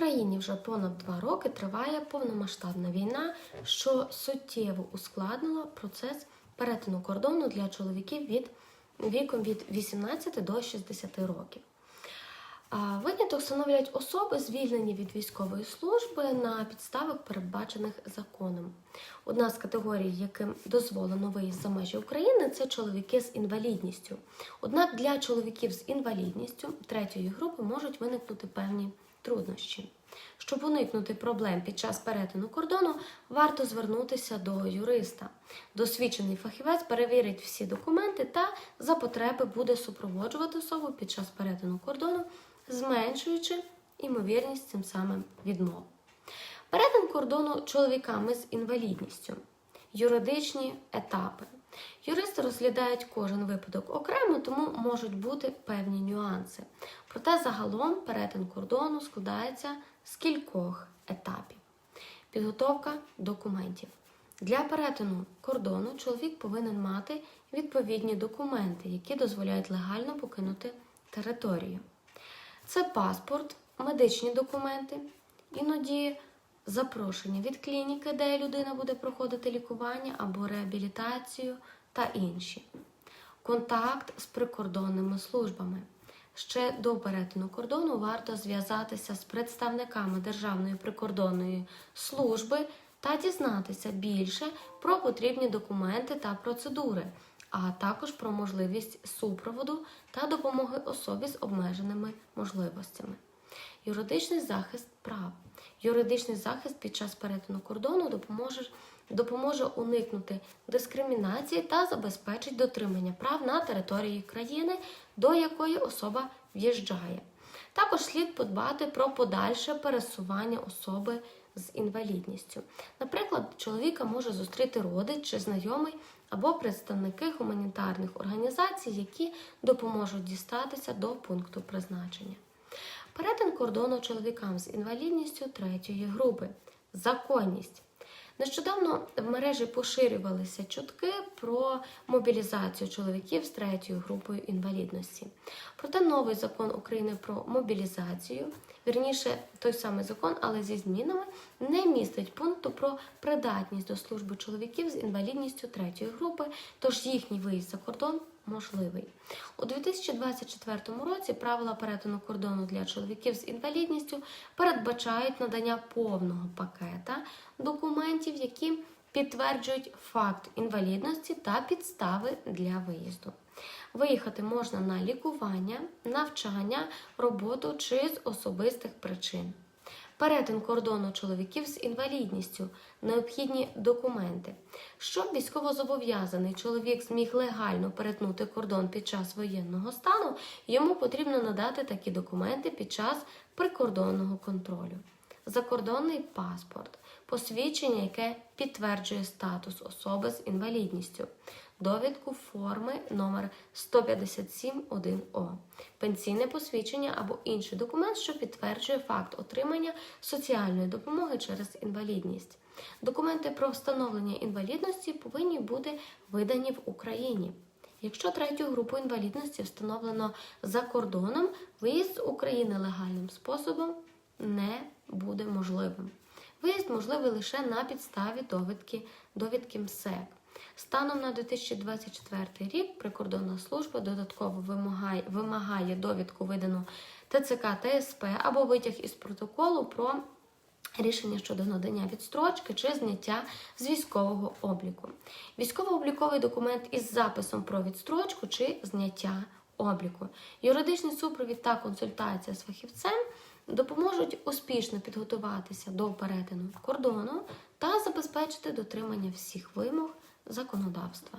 Україні вже понад два роки триває повномасштабна війна, що суттєво ускладнило процес перетину кордону для чоловіків від віком від 18 до 60 років. Виняток становлять особи, звільнені від військової служби на підставах, передбачених законом. Одна з категорій, яким дозволено виїзд за межі України, це чоловіки з інвалідністю. Однак для чоловіків з інвалідністю третьої групи можуть виникнути певні труднощі. Щоб уникнути проблем під час перетину кордону, варто звернутися до юриста. Досвідчений фахівець перевірить всі документи та за потреби буде супроводжувати особу під час перетину кордону, зменшуючи імовірність цим самим відмов. Перетин кордону чоловіками з інвалідністю. Юридичні етапи. Юристи розглядають кожен випадок окремо, тому можуть бути певні нюанси. Проте загалом перетин кордону складається з кількох етапів. Підготовка документів. Для перетину кордону чоловік повинен мати відповідні документи, які дозволяють легально покинути територію. Це паспорт, медичні документи, іноді запрошення від клініки, де людина буде проходити лікування або реабілітацію та інші. Контакт з прикордонними службами. Ще до перетину кордону варто зв'язатися з представниками Державної прикордонної служби та дізнатися більше про потрібні документи та процедури, а також про можливість супроводу та допомоги особі з обмеженими можливостями. Юридичний захист прав. Юридичний захист під час перетину кордону допоможе, допоможе уникнути дискримінації та забезпечить дотримання прав на території країни, до якої особа в'їжджає. Також слід подбати про подальше пересування особи з інвалідністю. Наприклад, чоловіка може зустріти родич чи знайомий або представники гуманітарних організацій, які допоможуть дістатися до пункту призначення. Перетин кордону чоловікам з інвалідністю третьої групи. Законність. Нещодавно в мережі поширювалися чутки про мобілізацію чоловіків з третьою групою інвалідності. Проте новий закон України про мобілізацію, вірніше той самий закон, але зі змінами, не містить пункту про придатність до служби чоловіків з інвалідністю третьої групи, тож їхній виїзд за кордон можливий. У 2024 році правила перетину кордону для чоловіків з інвалідністю передбачають надання повного пакета документів, які підтверджують факт інвалідності та підстави для виїзду. Виїхати можна на лікування, навчання, роботу чи з особистих причин. Перетин кордону чоловіків з інвалідністю, необхідні документи. Щоб військовозобов'язаний чоловік зміг легально перетнути кордон під час воєнного стану, йому потрібно надати такі документи під час прикордонного контролю. Закордонний паспорт, посвідчення, яке підтверджує статус особи з інвалідністю, довідку форми номер 157.1О, пенсійне посвідчення або інший документ, що підтверджує факт отримання соціальної допомоги через інвалідність. Документи про встановлення інвалідності повинні бути видані в Україні. Якщо третю групу інвалідності встановлено за кордоном, виїзд з України легальним способом не буде можливим. Виїзд можливий лише на підставі довідки, довідки МСЕК. Станом на 2024 рік прикордонна служба додатково вимагає, вимагає довідку видану ТЦК ТСП або витяг із протоколу про рішення щодо надання відстрочки чи зняття з військового обліку. Військово-обліковий документ із записом про відстрочку чи зняття обліку. Юридичний супровід та консультація з фахівцем допоможуть успішно підготуватися до перетину кордону та забезпечити дотримання всіх вимог законодавства.